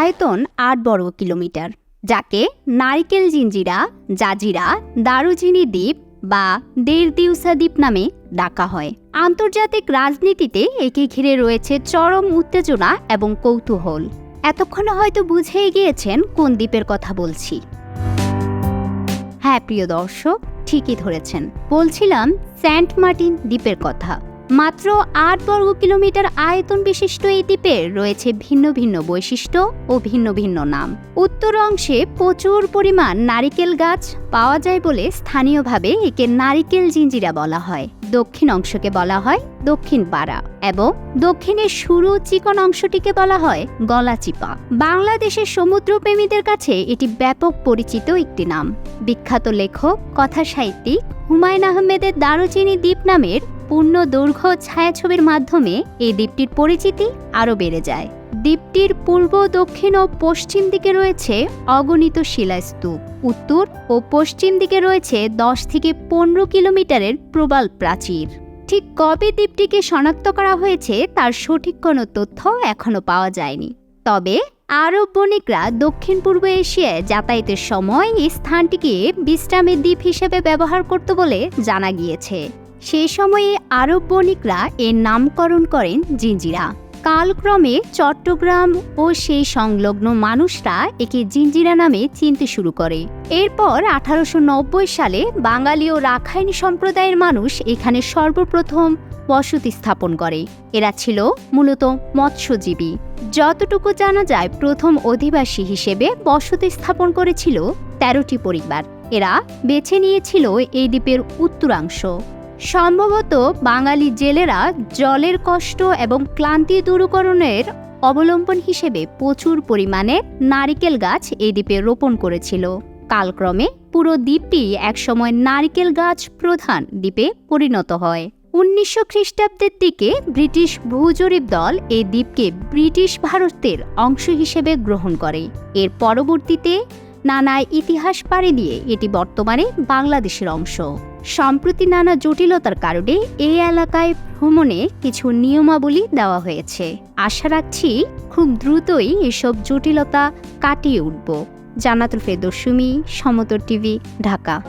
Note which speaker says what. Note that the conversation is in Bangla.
Speaker 1: আয়তন আট বর্গ কিলোমিটার, যাকে নারিকেল জিঞ্জিরা, জাজিরা, দারুচিনি দ্বীপ বা দেড়দিউসা দ্বীপ নামে ডাকা হয়। আন্তর্জাতিক রাজনীতিতে একে ঘিরে রয়েছে চরম উত্তেজনা এবং কৌতূহল। এতক্ষণে হয়তো বুঝেই গিয়েছেন কোন দ্বীপের কথা বলছি। হ্যাঁ প্রিয় দর্শক, ঠিকই ধরেছেন। বলছিলাম সেন্ট মার্টিন দ্বীপের কথা। মাত্র আট বর্গ কিলোমিটার আয়তন বিশিষ্ট এই দ্বীপের রয়েছে ভিন্ন ভিন্ন বৈশিষ্ট্য ও ভিন্ন ভিন্ন নাম। উত্তর অংশে প্রচুর পরিমাণ নারিকেল গাছ পাওয়া যায় বলে স্থানীয়ভাবে একে নারিকেল জিঞ্জিরা বলা হয়। দক্ষিণ অংশকে বলা হয় দক্ষিণ পাড়া এবং দক্ষিণের শুরু চিকন অংশটিকে বলা হয় গলাচিপা। বাংলাদেশের সমুদ্রপ্রেমীদের কাছে এটি ব্যাপক পরিচিত একটি নাম। বিখ্যাত লেখক কথা সাহিত্যিক হুমায়ুন আহমেদের দারুচিনি দ্বীপ নামের পূর্ণ দৈর্ঘ্য ছায়াছবির মাধ্যমে এই দ্বীপটির পরিচিতি আরও বেড়ে যায়। দ্বীপটির পূর্ব, দক্ষিণ ও পশ্চিম দিকে রয়েছে অগণিত শিলাস্তূপ। উত্তর ও পশ্চিম দিকে রয়েছে দশ থেকে পনেরো কিলোমিটারের প্রবাল প্রাচীর। ঠিক কবে দ্বীপটিকে শনাক্ত করা হয়েছে তার সঠিক কোনো তথ্য এখনও পাওয়া যায়নি। তবে আরব বণিকরা দক্ষিণ পূর্ব এশিয়ায় যাতায়াতের সময় এই স্থানটিকে বিশ্রামের দ্বীপ হিসেবে ব্যবহার করত বলে জানা গিয়েছে। সেই সময়ে আরব বণিকরা এর নামকরণ করেন জিঞ্জিরা। কালক্রমে চট্টগ্রাম ও সেই সংলগ্ন মানুষরা একে জিঞ্জিরা নামে চিনতে শুরু করে। এরপর আঠারোশ নব্বই সালে বাঙালি ও রাখাইন সম্প্রদায়ের মানুষ এখানে সর্বপ্রথম বসতি স্থাপন করে। এরা ছিল মূলত মৎস্যজীবী। যতটুকু জানা যায়, প্রথম অধিবাসী হিসেবে বসতি স্থাপন করেছিল তেরোটি পরিবার। এরা বেছে নিয়েছিল এই দ্বীপের উত্তরাংশ। সম্ভবত বাঙালি জেলেরা জলের কষ্ট এবং ক্লান্তি দূরীকরণের অবলম্বন হিসেবে প্রচুর পরিমাণে নারিকেল গাছ এই দ্বীপে রোপণ করেছিল। কালক্রমে পুরো দ্বীপটি একসময় নারিকেল গাছ প্রধান দ্বীপে পরিণত হয়। উনিশশো খ্রিস্টাব্দের দিকে ব্রিটিশ ভূজরিপ দল এই দ্বীপকে ব্রিটিশ ভারতের অংশ হিসেবে গ্রহণ করে। এর পরবর্তীতে নানা ইতিহাস পাড়ি দিয়ে এটি বর্তমানে বাংলাদেশের অংশ। সম্প্রতি নানা জটিলতার কারণে এই এলাকায় ভ্রমণে কিছু নিয়মাবলী দেওয়া হয়েছে। আশা রাখছি খুব দ্রুতই এসব জটিলতা কাটিয়ে উঠব। জানাতুল ফেদর্শুমি সমতর টিভি, ঢাকা।